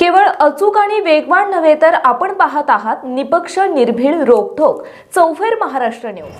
केवळ अचूक आणि वेगवान नव्हे तर आपण पाहत आहात निपक्ष निर्भीड रोखोक चौफेर महाराष्ट्र न्यूज.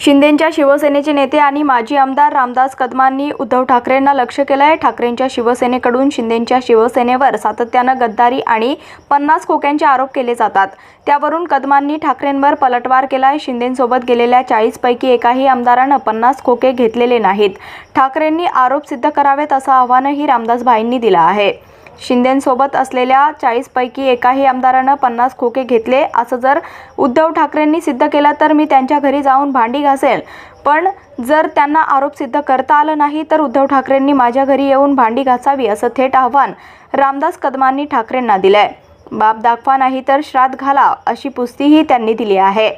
शिंदेंच्या शिवसेनेचे नेते आणि माजी आमदार रामदास कदमांनी उद्धव ठाकरेंना लक्ष केलं आहे ठाकरेंच्या शिवसेनेकडून शिंदेंच्या शिवसेनेवर सातत्यानं गद्दारी आणि पन्नास खोक्यांचे आरोप केले जातात. त्यावरून कदमांनी ठाकरेंवर पलटवार केला आहे शिंदेंसोबत गेलेल्या चाळीसपैकी एकाही आमदारानं पन्नास खोके घेतलेले नाहीत. ठाकरेंनी आरोप सिद्ध करावेत असं आव्हानही रामदास भाईंनी दिलं आहे. शिंदेंसोबत असलेल्या चाळीसपैकी एकाही आमदारानं पन्नास खोके घेतले. असं जर उद्धव ठाकरेंनी सिद्ध केलं तर मी त्यांच्या घरी जाऊन भांडी घासेल. पण जर त्यांना आरोप सिद्ध करता आलं नाही तर उद्धव ठाकरेंनी माझ्या घरी येऊन भांडी घासावी असं थेट आव्हान रामदास कदमांनी ठाकरेंना दिलंय. बाप दाखवा नाही तर श्राद्ध घाला अशी पुस्तीही त्यांनी दिली आहे.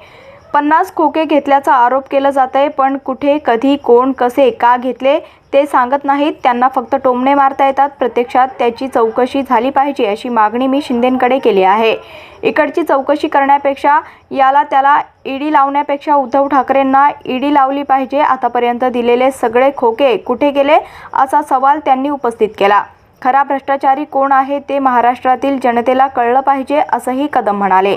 पन्नास खोके घेतल्याचा आरोप केला जात आहे पण कुठे कधी कोण कसे का घेतले ते सांगत नाहीत. त्यांना फक्त टोमणे मारता येतात. प्रत्यक्षात त्याची चौकशी झाली पाहिजे अशी मागणी मी शिंदेंकडे केली आहे. इकडची चौकशी करण्यापेक्षा याला त्याला ईडी लावण्यापेक्षा उद्धव ठाकरेंना ईडी लावली पाहिजे. आतापर्यंत दिलेले सगळे खोके कुठे गेले असा सवाल त्यांनी उपस्थित केला. खरा भ्रष्टाचारी कोण आहे ते महाराष्ट्रातील जनतेला कळलं पाहिजे असंही कदम म्हणाले.